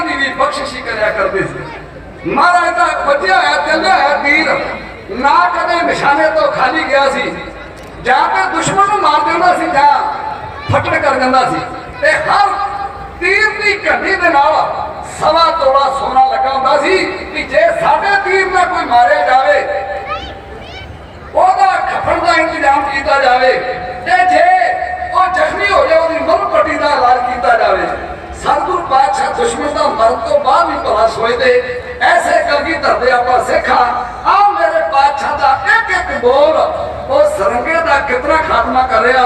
ਉਹਨਾਂ ਦੀ ਵੀ ਬਖਸ਼ਿਸ਼ ਕਰਿਆ ਕਰਦੇ ਸੀ। ਮਹਾਰਾਜ ਦਾ ਵੱਜਿਆ ਹੈ ਚੱਲਿਆ ਹੈ ਤੀਰ, ਨਾ ਕਦੇ ਨਿਸ਼ਾਨੇ ਤੋਂ ਖਾਲੀ ਗਿਆ ਸੀ। ਜਾਂ ਤੇ ਦੁਸ਼ਮਣ ਨੂੰ ਮਾਰ ਦਿੰਦਾ ਸੀ ਜਾਂ ਫਟੜ ਕਰ ਦਿੰਦਾ ਸੀ। ਤੇ ਹਰ ਤੀਰ ਦੀ ਘੰਡੀ ਦੇ ਨਾਲ ਸਵਾ ਤੋੜਾ ਸੋਨਾ ਲੱਗਾ ਹੁੰਦਾ ਸੀ ਕਿ ਜੇ ਸਾਡੇ ਤੀਰ ਨਾਲ ਕੋਈ ਮਾਰਿਆ ਜਾਵੇ, ਉਹਦਾ ਖਫਣ ਦਾ ਇੰਤਜ਼ਾਮ ਕੀਤਾ ਜਾਵੇ। ਤੇ ਜੇ ਉਹ ਜ਼ਖਮੀ ਹੋ ਜਾਵੇ ਉਹਦੀ ਮਰ ਪੱਟੀ ਦਾ ਇਲਾਜ ਕੀਤਾ ਜਾਵੇ। ਸਤਿਗੁਰ ਪਾਤਸ਼ਾਹ ਦੁਸ਼ਮਣ ਦਾ ਮਰਨ ਤੋਂ ਬਾਅਦ ਵੀ ਭਲਾ ਸੋਚਦੇ ਐਸੇ ਕਲਗੀ ਧਰਦੇ ਆਪਾਂ ਸਿੱਖਾ, ਆ ਮੇਰੇ ਪਾਤਸ਼ਾਹ ਦਾ ਇੱਕ ਇੱਕ ਬੋਲ, ਉਹ ਸਰੰਗੇ ਦਾ ਕਿਤਨਾ ਖਾਤਮਾ ਕਰ ਰਿਹਾ।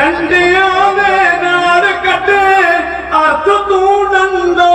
രണ്ടേ നാട് കട്ട് അർത്ഥ തൂടണ്ടോ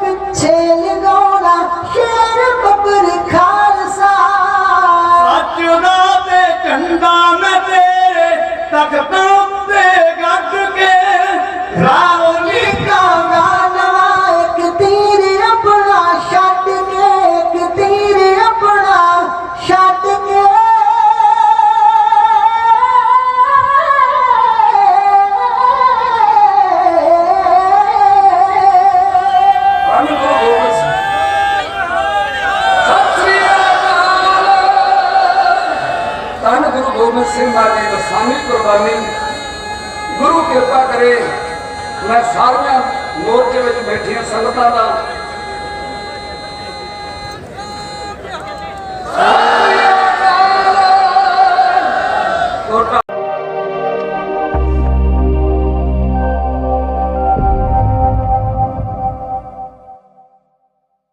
ਪਿੱਛੇ ਲਗਾਉਣਾ ਸ਼ੇਰ ਬੱਬਰ ਖਾਲਸਾ। ਸੱਚ ਦਾ ਤੇ ਝੰਡਾ ਮੈਂ ਤੇਰੇ ਤਖਤਾਂ ਸਿੰਘਾਂ ਦੀ ਲਸਾਨੀ ਕੁਰਬਾਨੀ। ਗੁਰੂ ਕਿਰਪਾ ਕਰੇ ਮੈਂ ਸਾਰੀਆਂ ਮੋਰਚੇ ਵਿੱਚ ਬੈਠੀਆਂ ਸੰਗਤਾਂ ਦਾ